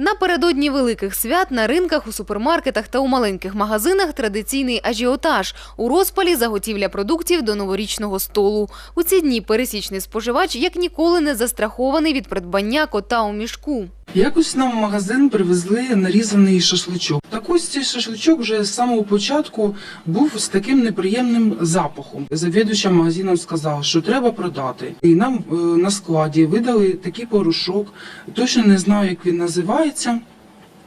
Напередодні великих свят на ринках, у супермаркетах та у маленьких магазинах традиційний ажіотаж у розпалі заготівля продуктів до новорічного столу. У ці дні пересічний споживач як ніколи не застрахований від придбання кота у мішку. Якось нам в магазин привезли нарізаний шашличок. Так ось цей шашличок вже з самого початку був з таким неприємним запахом. Завідувача магазином сказала, що треба продати. І нам е, на складі видали такий порошок. Точно не знаю, як він називається.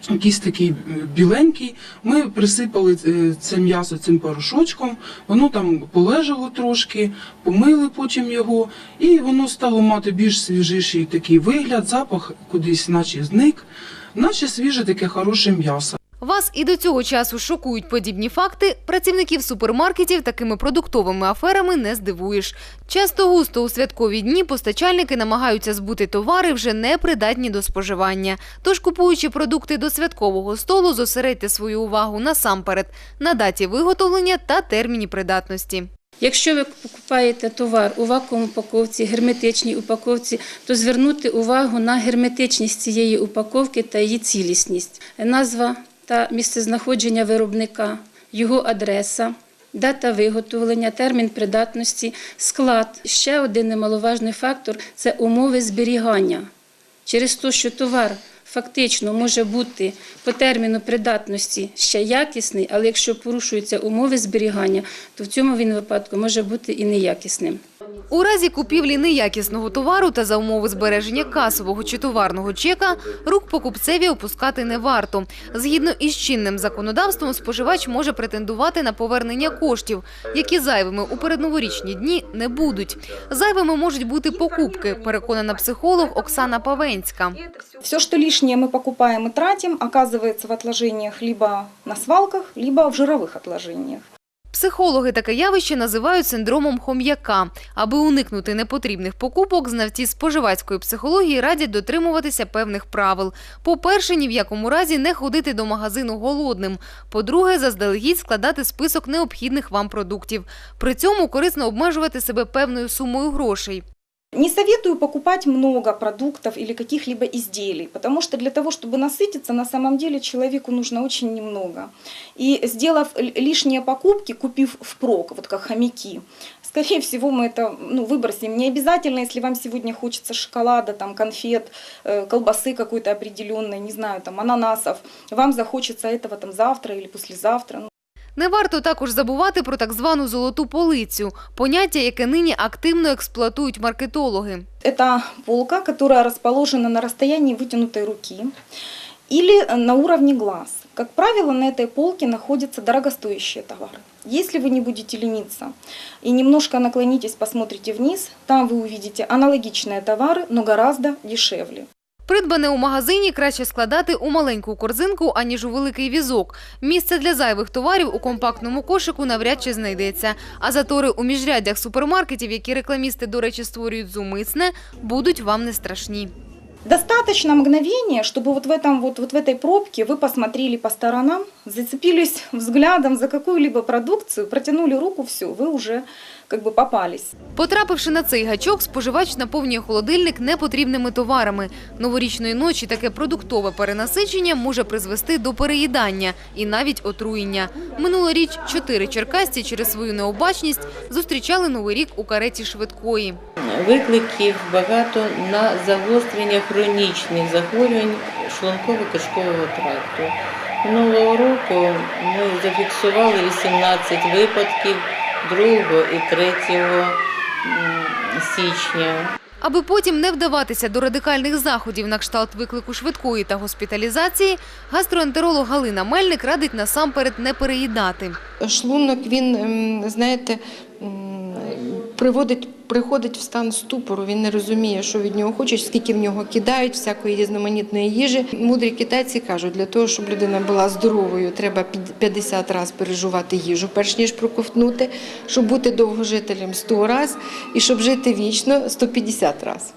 Якийсь такий е, біленький. Ми присипали е, це м'ясо цим порошочком, воно там полежало трошки, помили потім його, і воно стало мати більш свіжіший такий вигляд, запах кудись, наче зник, наче свіже таке хороше м'ясо. Вас і до цього часу шокують подібні факти. Працівників супермаркетів такими продуктовими аферами не здивуєш. Часто густо у святкові дні постачальники намагаються збути товари вже не придатні до споживання. Тож, купуючи продукти до святкового столу, зосередьте свою увагу насамперед на даті виготовлення та терміні придатності. Якщо ви купуєте товар у вакуум упаковці, герметичній упаковці, то звернути увагу на герметичність цієї упаковки та її цілісність. Назва та місцезнаходження виробника, його адреса, дата виготовлення, термін придатності, склад. Ще один немаловажний фактор це умови зберігання. Через те, що товар фактично може бути по терміну придатності ще якісний, але якщо порушуються умови зберігання, то в цьому він випадку може бути і неякісним. У разі купівлі неякісного товару та за умови збереження касового чи товарного чека рук покупцеві опускати не варто. Згідно із чинним законодавством, споживач може претендувати на повернення коштів, які зайвими у передноворічні дні не будуть. Зайвими можуть бути покупки, переконана психолог Оксана Павенська. Все, что лишнее мы покупаем и тратим, оказывается в отложениях либо на свалках, либо в жировых отложениях. Психологи таке явище називають синдромом хом'яка. Аби уникнути непотрібних покупок, знавці споживацької психології радять дотримуватися певних правил. По-перше, ні в якому разі не ходити до магазину голодним. По-друге, заздалегідь складати список необхідних вам продуктів. При цьому корисно обмежувати себе певною сумою грошей. Не советую покупать много продуктов или каких-либо изделий, потому что для того, чтобы насытиться, на самом деле человеку нужно очень немного. И сделав лишние покупки, купив впрок, вот как хомяки, скорее всего мы это ну, выбросим. Не обязательно, если вам сегодня хочется шоколада, там, конфет, э, колбасы какой-то определенной, не знаю, там, ананасов, вам захочется этого там завтра или послезавтра. Ну, Не варто також забувати про так звану золоту полицю – поняття, яке нині активно експлуатують маркетологи. Это полка, которая расположена на расстоянии вытянутой руки или на уровне глаз. Как правило, на этой полке находятся дорогостоящие товары. Если вы не будете лениться и немножко наклонитесь, посмотрите вниз, там вы увидите аналогичные товары, но гораздо дешевле. Придбане у магазині краще складати у маленьку корзинку, аніж у великий візок. Місце для зайвих товарів у компактному кошику навряд чи знайдеться. А затори у міжряддях супермаркетів, які рекламісти, до речі, створюють зумисне, будуть вам не страшні. Достаточно мгновения, чтобы вот в, этом, вот, вот в этой пробке вы посмотрели по сторонам, зацепились взглядом за какую-либо продукцию, протянули руку, все, вы уже как бы попались. Потрапивши на цей гачок, споживач наповнює холодильник непотрібними товарами. Новорічної ночі таке продуктове перенасичення може призвести до переїдання і навіть отруєння. Минулоріч чотири черкасці через свою необачність зустрічали новий рік у кареті швидкої. Викликів багато на загострення хронічних захворювань шлунково-кишкового тракту. Минулого року ми зафіксували 18 випадків 2 і 3 січня. Аби потім не вдаватися до радикальних заходів на кшталт виклику швидкої та госпіталізації, гастроентеролог Галина Мельник радить насамперед не переїдати. шлунок він, ем, знаєте, приводить, приходить в стан ступору. Він не розуміє, що від нього хочуть, скільки в нього кидають всякої різноманітної їжі. Мудрі китайці кажуть, для того, щоб людина була здоровою, треба під- 50 разів переживати їжу, перш ніж проковтнути, щоб бути довгожителем 100 разів і щоб жити вічно 150 разів.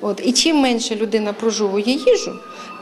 От. І чим менше людина прожовує їжу,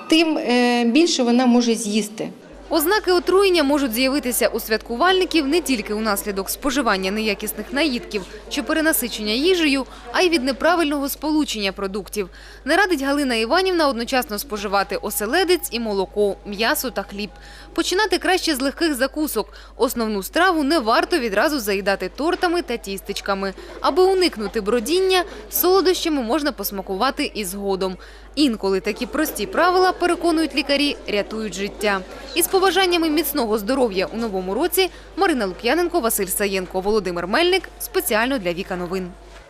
тим е, більше вона може з'їсти. Ознаки отруєння можуть з'явитися у святкувальників не тільки унаслідок споживання неякісних наїдків чи перенасичення їжею, а й від неправильного сполучення продуктів. Не радить Галина Іванівна одночасно споживати оселедець і молоко, м'ясо та хліб. Починати краще з легких закусок. Основну страву не варто відразу заїдати тортами та тістечками. Аби уникнути бродіння, солодощами можна посмакувати і згодом. Інколи такі прості правила, переконують лікарі, рятують життя. Із побажаннями міцного здоров'я у новому році Марина Лук'яненко, Василь Саєнко, Володимир Мельник. Спеціально для Віка Новин.